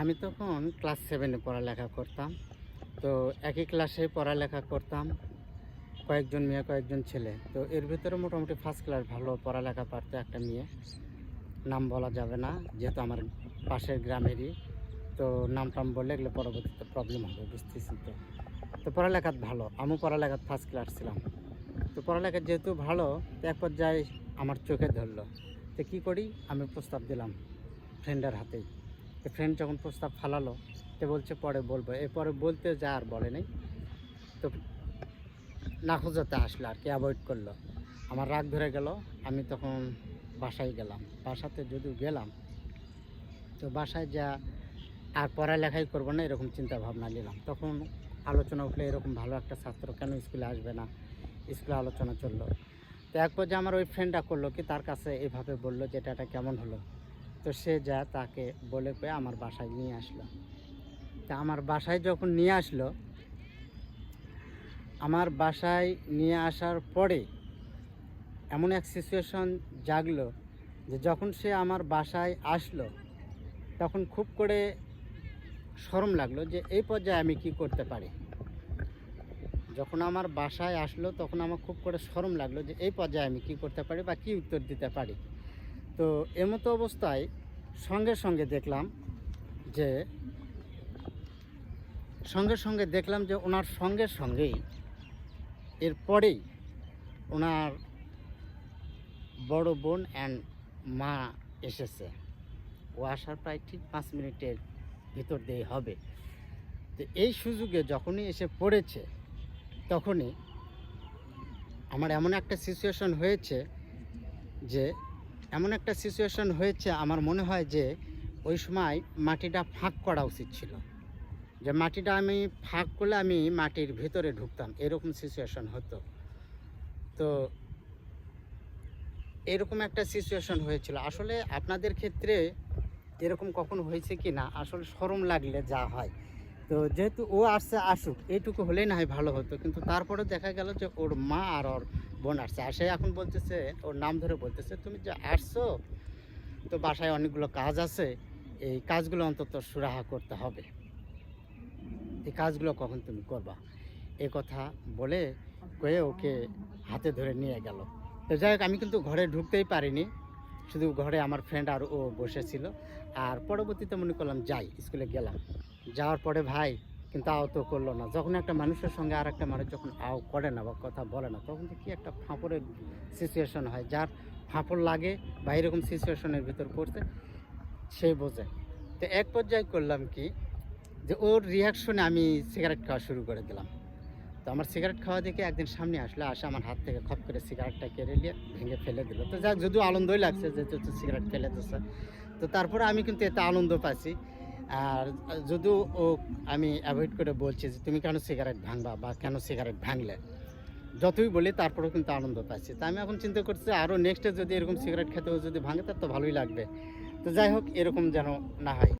আমি তখন ক্লাস সেভেনে পড়ালেখা করতাম। তো একই ক্লাসে পড়ালেখা করতাম, কয়েকজন মেয়ে, কয়েকজন ছেলে। তো এর ভিতরে মোটামুটি ফার্স্ট ক্লাস ভালো পড়ালেখা পারতো একটা মেয়ে। নাম বলা যাবে না, যেহেতু আমার পাশের গ্রামেরই। তো নাম টাম বললে এগুলো পরবর্তীতে প্রবলেম হবে, বুঝতেছি তো। তো পড়ালেখাত ভালো, আমিও পড়ালেখাত ফার্স্ট ক্লাস ছিলাম। তো পড়ালেখা যেহেতু ভালো, তো এক পর্যায়ে আমার চোখে ধরলো। তো কী করি? আমি প্রস্তাব দিলাম ফ্রেন্ডের হাতেই। তো ফ্রেন্ড যখন প্রস্তাব ফালালো, তো বলছে, পরে বলব। এরপরে বলতে যা আর বলে নাই। তো নাখোজাতে আসলো আর কি অ্যাভয়েড করল। আমার রাগ ধরে গেল, আমি তখন বাসায় গেলাম। বাসাতে যদিও গেলাম, তো বাসায় যা আর পড়ালেখাই করব না, এরকম চিন্তা ভাবনা নিলাম। তখন আলোচনা উঠলে, এরকম ভালো একটা ছাত্র কেন স্কুলে আসবে না? স্কুলে আলোচনা চলল। তো এক পর্যায়ে আমার ওই ফ্রেন্ডটা করল, কি তার কাছে এভাবে বলল যে এটা এটা কেমন হলো? তো সে যা তাকে বলে পেয়ে আমার বাসায় নিয়ে আসলো। তা আমার বাসায় যখন নিয়ে আসলো, আমার বাসায় নিয়ে আসার পরে এমন এক সিচুয়েশন জাগলো যে যখন সে আমার বাসায় আসলো, তখন খুব করে শরম লাগল যে এই পর্যায়ে আমি কি করতে পারি? যখন আমার বাসায় আসলো, তখন আমার খুব করে শরম লাগল যে এই পর্যায়ে আমি কি করতে পারি বা কি উত্তর দিতে পারি? তো এমতো অবস্থায় সঙ্গে সঙ্গে দেখলাম যে, সঙ্গে সঙ্গে দেখলাম যে ওনার সঙ্গে সঙ্গেই এরপরেই ওনার বড় বোন অ্যান্ড মা এসেছে। ও আসার প্রায় ঠিক পাঁচ মিনিটের ভিতর দিয়ে হবে। তো এই সুযোগে যখনই এসে পড়েছে, তখনই আমার এমন একটা সিচুয়েশন হয়েছে যে এমন একটা সিচুয়েশন হয়েছে, আমার মনে হয় যে ওই সময় মাটিটা ফাঁক করা উচিত ছিল। যে মাটিটা আমি ফাঁক করলে আমি মাটির ভিতরে ঢুকতাম, এরকম সিচুয়েশন হতো। তো এরকম একটা সিচুয়েশন হয়েছিল। আসলে আপনাদের ক্ষেত্রে এরকম কখন হয়েছে কি না? আসলে সরম লাগলে যা হয়। তো যেহেতু ও আসছে, আসুক এইটুকু হলেই না হয় ভালো হতো। কিন্তু তারপরে দেখা গেল যে ওর মা আর ওর বোন আসছে। আর সে এখন বলতেছে, ওর নাম ধরে বলতেছে, তুমি যে আসছো, তো বাসায় অনেকগুলো কাজ আছে, এই কাজগুলো অন্তত সুরাহা করতে হবে। এই কাজগুলো কখন তুমি করবা? এ কথা বলে কয়ে ওকে হাতে ধরে নিয়ে গেল। তো যাই হোক, আমি কিন্তু ঘরে ঢুকতেই পারিনি। শুধু ঘরে আমার ফ্রেন্ড আর ও বসেছিল। আর পরবর্তীতে মনে করলাম, যাই, স্কুলে গেলাম। যাওয়ার পরে, ভাই কিন্তু আও তো করল না। যখন একটা মানুষের সঙ্গে আর একটা মানুষ যখন আও করে না বা কথা বলে না, তখন কি একটা ফাঁপড়ের সিচুয়েশন হয়। যার ফাঁপড় লাগে বা এরকম সিচুয়েশনের ভিতর পড়তে, সে বোঝে। তো এক পর্যায়ে করলাম কি, যে ওর রিয়াকশনে আমি সিগারেট খাওয়া শুরু করে দিলাম। তো আমার সিগারেট খাওয়া দেখে একদিন সামনে আসলে, আসে আমার হাত থেকে খপ করে সিগারেটটা কেড়ে নিয়ে ভেঙে ফেলে দিল। তো যাক, যদিও আনন্দই লাগছে যে সিগারেট ফেলে দিচ্ছে তো তারপরে আমি কিন্তু এতে আনন্দ পাচ্ছি আর যদিও ও আমি অ্যাভয়েড করে বলছি যে তুমি কেন সিগারেট ভাঙবা বা কেন সিগারেট ভাঙলে? যতই বলি তারপরেও কিন্তু আনন্দ পাচ্ছি। তা আমি এখন চিন্তা করছি আরও নেক্সটে যদি এরকম সিগারেট খেতেও যদি ভাঙে, তার তো ভালোই লাগবে। তো যাই হোক, এরকম যেন না হয়।